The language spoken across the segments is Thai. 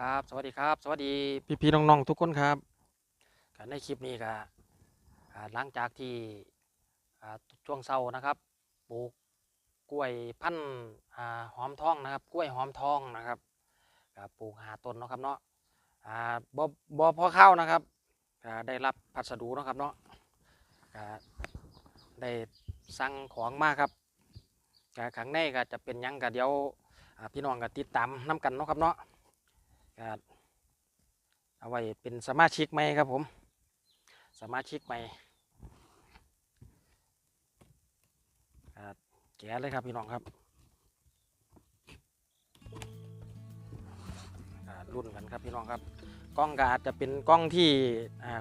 ครับ สวัสดีครับ สวัสดีพี่พี่ๆน้องๆทุกคนครับก็ในคลิปนี้ก็อ่าหลังจากที่อ่าช่วงเช้านะครับปลูกกล้วยพันธุ์อ่าหอมทองนะครับ กล้วยหอมทองนะครับก็ปลูกหาต้นเนาะครับเนาะอ่าบ่บ่พอเข้าวนะครับก็ได้รับพัสดุเนาะครับเนาะก็ได้สั่งของมาครับก็ข้างในก็จะเป็นหยังก็เดี๋ยวอ่าพี่น้องก็ติดตามน้กันเนาะครับเนาะ ก็เอาไว้เป็นสมาชิกใหม่ครับผม สมาชิกใหม่ก็แกะเลยครับพี่น้องครับก็รุ่นกันครับพี่น้องครับกล้องก็อาจจะเป็นกล้องที่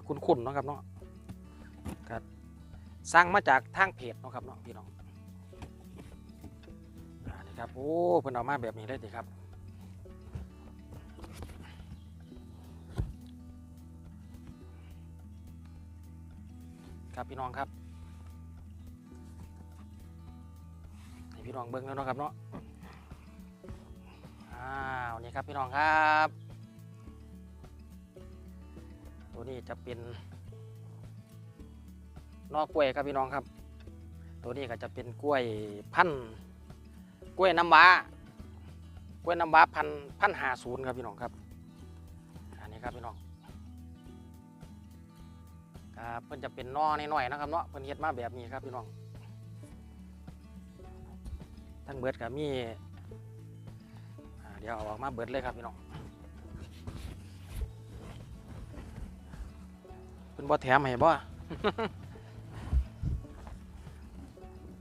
คุ้นๆเนาะครับเนาะก็สร้างมาจากทางเพจเนาะครับเนาะพี่น้องนี่ครับโอ้เพิ่นเอามาแบบนี้เลยสิครับ ครับพี่น้องครับให้พี่น้องเบิ้งแล้วเนาะครับเนาะอ้าวนี่ครับพี่น้องครับ ตัวนี้จะเป็นนอกกล้วยครับพี่น้องครับ ตัวนี้ก็จะเป็นกล้วยพันธุ์กล้วยน้ำว้ากล้วยน้ำว้าพันธุ์พันหาศูนย์ครับพี่น้องครับอันนี้ครับพี่น้อง ครับเพิ่นจะเป็นนอน้อยๆนะครับเนาะเพิ่นเฮ็ดมาแบบนี้ครับพี่น้องทั้งเบิดก็มีเดี๋ยวเอาออกมาเบิดเลยครับพี่น้องเพิ่นบ่แถมให้บ่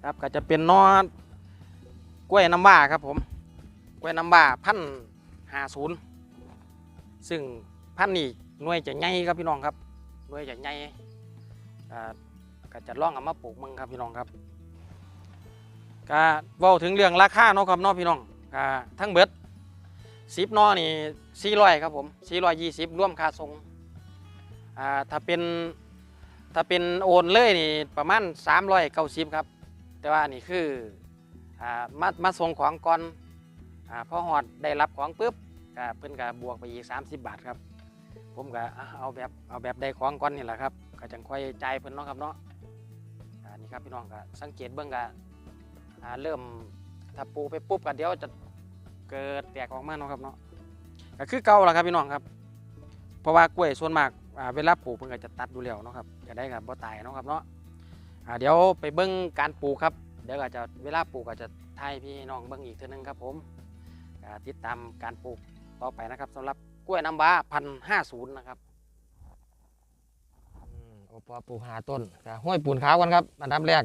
ครับก็จะเป็นนอกล้วยน้ำว้าครับผมกล้วยน้ำว้าพันห้าศูนย์ซึ่งพันนี้หน่วยจะใหญ่ครับพี่น้องครับ หน่วยจะใหญ่อ่าก็จะล่องเอามาปลูกมึงครับพี่น้องครับก็ว้าถึงเรื่องราคาเนาะครับเนาะพี่น้องก็ทั้งเบิดสิบนอนี่สี่ร้อยครับผมสี่ร้อยยี่สิบร่วมค่าส่งอ่าถ้าเป็นถ้าเป็นโอนเลยนี่ประมาณสามร้อยเก้าสิบครับ แต่ว่านี่คืออ่ามามาส่งของก่อนอ่าพอหอดได้รับของปุ๊บก็เพิ่นก็บวกไปอีก30บาทครับ ผมก็อะเอาแบบเอาแบบได้ของก่อนนี่แหละครับก็จังค่อยใจเพิ่นเนาะครับเนาะอ่านี่ครับพี่น้องก็สังเกตเบิ่งก็เริ่มถ้าปูไปปุ๊บก็เดี๋ยวจะเกิดแตกออกมาเนาะครับเนาะก็คือเก่าละครับพี่น้องครับ เพราะว่ากล้วยส่วนมากเวลาปลูกเพิ่นก็จะตัดดูแล้วเนาะครับจะได้กับบ่ตายเนาะครับเนาะเดี๋ยวไปเบิ่งการปลูกครับเดี๋ยวก็จะเวลาปลูกก็จะถ่ายพี่น้องเบิ่งอีกเทื่อนึงครับผมติดตามการปลูกต่อไปนะครับสำหรับ กล้วยน้ำว้าพันห้าศูนย์นะครับอืมโอปอปลูกหาต้นก็ห้อยปูนขาวกันครับอันดับแรก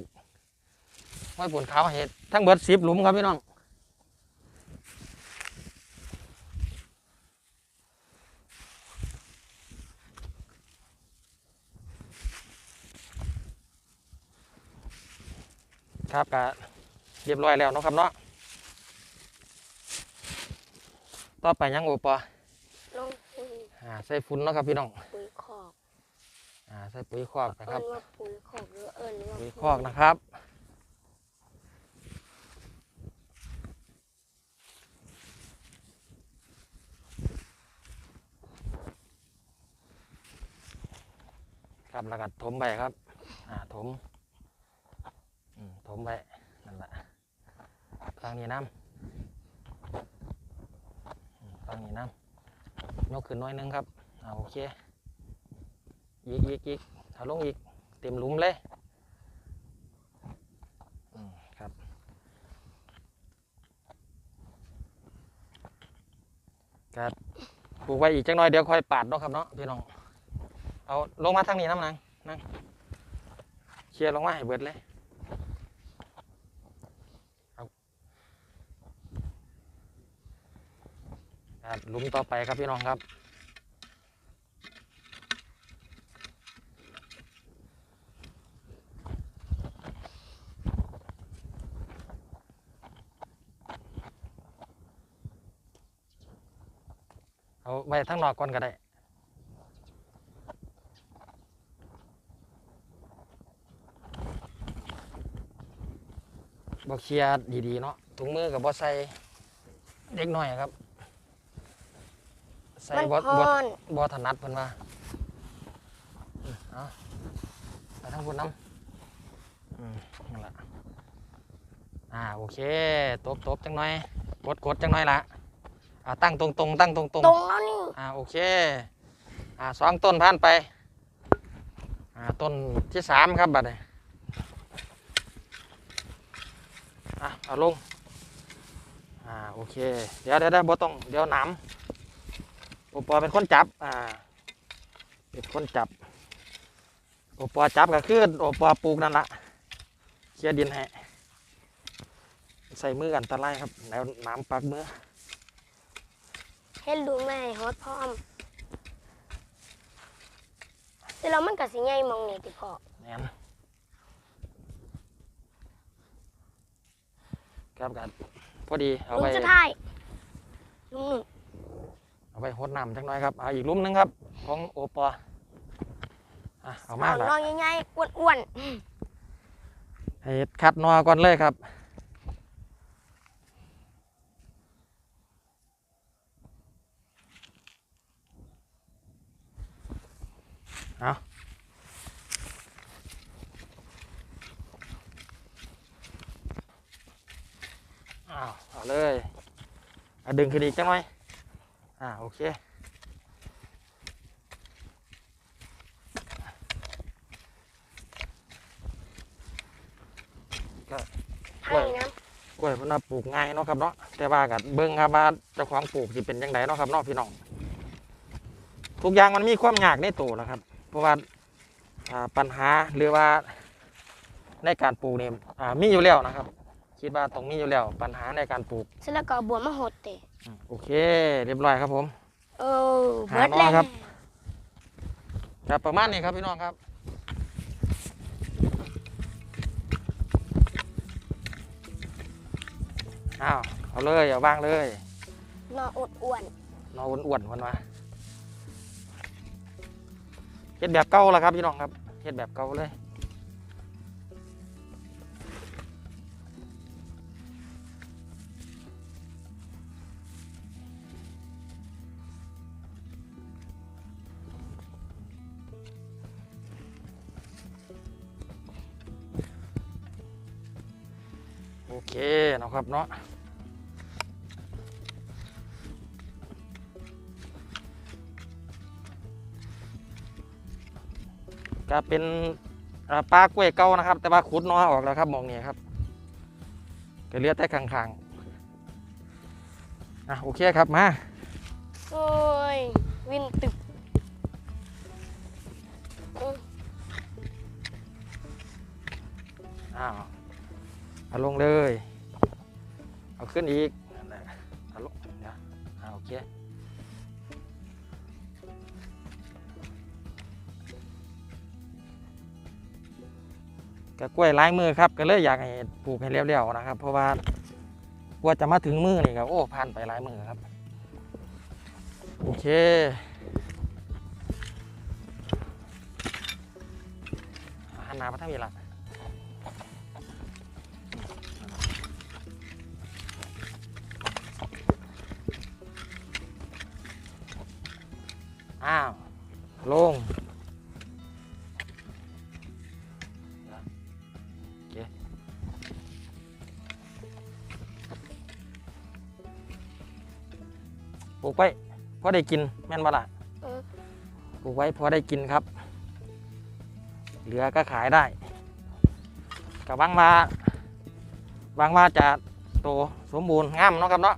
ห้อยปูนขาวเห็ดทั้งเบิดสิบหลุมครับพี่น้องครับก็เรียบร้อยแล้วเนาะครับเนาะ ต่อไปยังโอปอลงปุ๋ยอ่าใส่ฝุ่นเนาะครับพี่น้องปุ๋ยคอกอ่าใส่ปุ๋ยคอกนะคเอิรับ้นว่าปุ๋ยคอกหรือเอิ้นว่าปุ๋ยคอกนะครับ ครับแล้วก็ถมไปครับ อ่าถมอืมถมไปนั่นแหละทางนี้น้ำอืมทางนี้น้ำ ยกขึ้นน้อยนึงครับอ่าโอเคอีกอีกอีกเอาลงอีกเต็มหลุมเลยอืมครับก็ปลูกไว้อีกจังน้อยเดี๋ยวค่อยปาดเนาะครับเนาะพี่น้องเอาลงมาทางนี้น้ำนังนั่งเคลียร์ลงมาให้เบิดเลยเอาครับห ลุมต่อไปครับพี่น้องครับ เอาไว้ทั้งนอกก่อนก็ได้บอเคลียดีๆเนาะถุงมือกับบอใส่เด็กหน้อยครับ ใส่มันบ่ฮ้บ่อนบ่ถนัดเพิ่นว่าอืมเอาไปทางพุ่นน้ำอืมนั่นล่ะอ่าโอเคตบตบจังหน่อยกดกดจังหน่อยละอ่าตั้งตรงตรงๆตั้งตรงตรงตรงแล้วนี่อ่าโอเคอ่าสองต้นผ่านไปอ่าต้นที่สามครับบัดนี้อะเอาลงอ่าโอเค เดี๋ยวเดี๋ยวเดี๋ยวบ่ต้องเดี๋ยวหน้ำ โอปอเป็นคนจับ อ่า เป็นคนจับ โอปอจับก็คือโอปอปลูกนั่นละเคลียร์ดินให้ใส่มืออันตรายครับ แล้วน้ำปักมือเฮ็ดลูกแม่ฮอดพร้อมแต่เรามันก็สิใหญ่หมองนี่ติพ่อแน่นครับกันพอดีเอาลุไปงสุดท้ายลุงหนึ่ง เอาไปหดน้ำจังน้อยครับเอาอีกหลุมหนึงครับ ของโอปออะเอามาเอาละน้องใหญ่ๆอ้วนให้คัดนอก่อนเลยครับเอาเอาเอาเลยเอาดึงขึ้นอีกจังหน่อย อ่าโอเคๆทางนี้นะกล้วยเพิ่นว่าปลูกง่ายเนาะครับเนาะแต่ว่ากัเบิ่งครับว่าเจ้าของปลูกสิเป็นจังไดเนาะครับเนาะพี่น้องทุกอย่างมันมีความยากในตัวแหล้วครับ เพราะว่าอ่าปัญหาหรือว่าในการปลูกนี่อ่ามีอยู่แล้วนะครับ คิดว่าต้องมีอยู่แล้ว ปัญหาในการปลูกเสร็จแล้วก็เอาบัวมาหดเตะอืม โอเค เรียบร้อยครับผมเออหาเบิดแล้วหม้อครับ ครับประมาณนี้ครับพี่น้องครับ อ้าว เอาเลยเอาบ้างเลยนออดอ้วนนอนอ้วนๆคนมาเฮ็ดแบบเก่าแล้วครับพี่น้องครับเฮ็ดแบบเก่าเลย โอเคนะครับเนาะก็เป็นปลากล้วยเก่านะครับ แต่ว่าขุดน้อยออกแล้วครับมองนี้ครับก็เลือดแต่ข้างๆอะโอเคครับมา ขึ้นอีกนั่นแหละเอาลงเดี๋ยวอ่าโอเคก็กล้วยลายมือครับก็เลยอยากให้ปลูกให้เรียวๆนะครับ เพราะว่ากว่าจะมาถึงมือนี่ครับโอ้ผ่านไปหลายมือครับโอเคหันหน้ามาทางนี้ละ อ้าวลงโอเคปลูกไว้พอได้กินแม่นบ่ล่ะเออปลูกไว้พอได้กินครับ เหลือก็ขายได้กับวังว่าหวังว่าจะโตสมบูรณ์งามเนาะครับเนาะ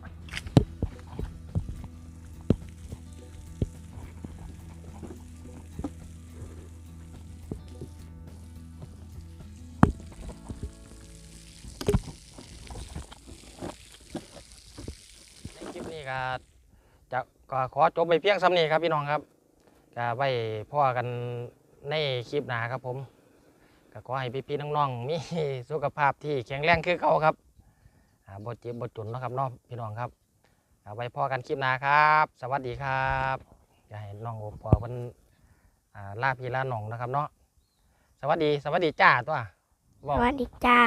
ก็จะก็ขอจบไปเพียงซ้ำนี้ครับพี่น้องครับก็ไว้พ่อกันในคลิปหน้าครับผมก็ขอให้พี่ๆน้องๆมีสุขภาพที่แข็งแรงคือเขาครับบ่เจ็บบ่จนนะครับน้องพี่น้องครับไว้พ่อกันคลิปหน้าครับ สวัสดีครับอยาให้น้องโอปอเพิ่นลาพี่ลาหนองนะครับเนาะสวัสดีสวัสดีจ้าตัวสวัสดีจ้า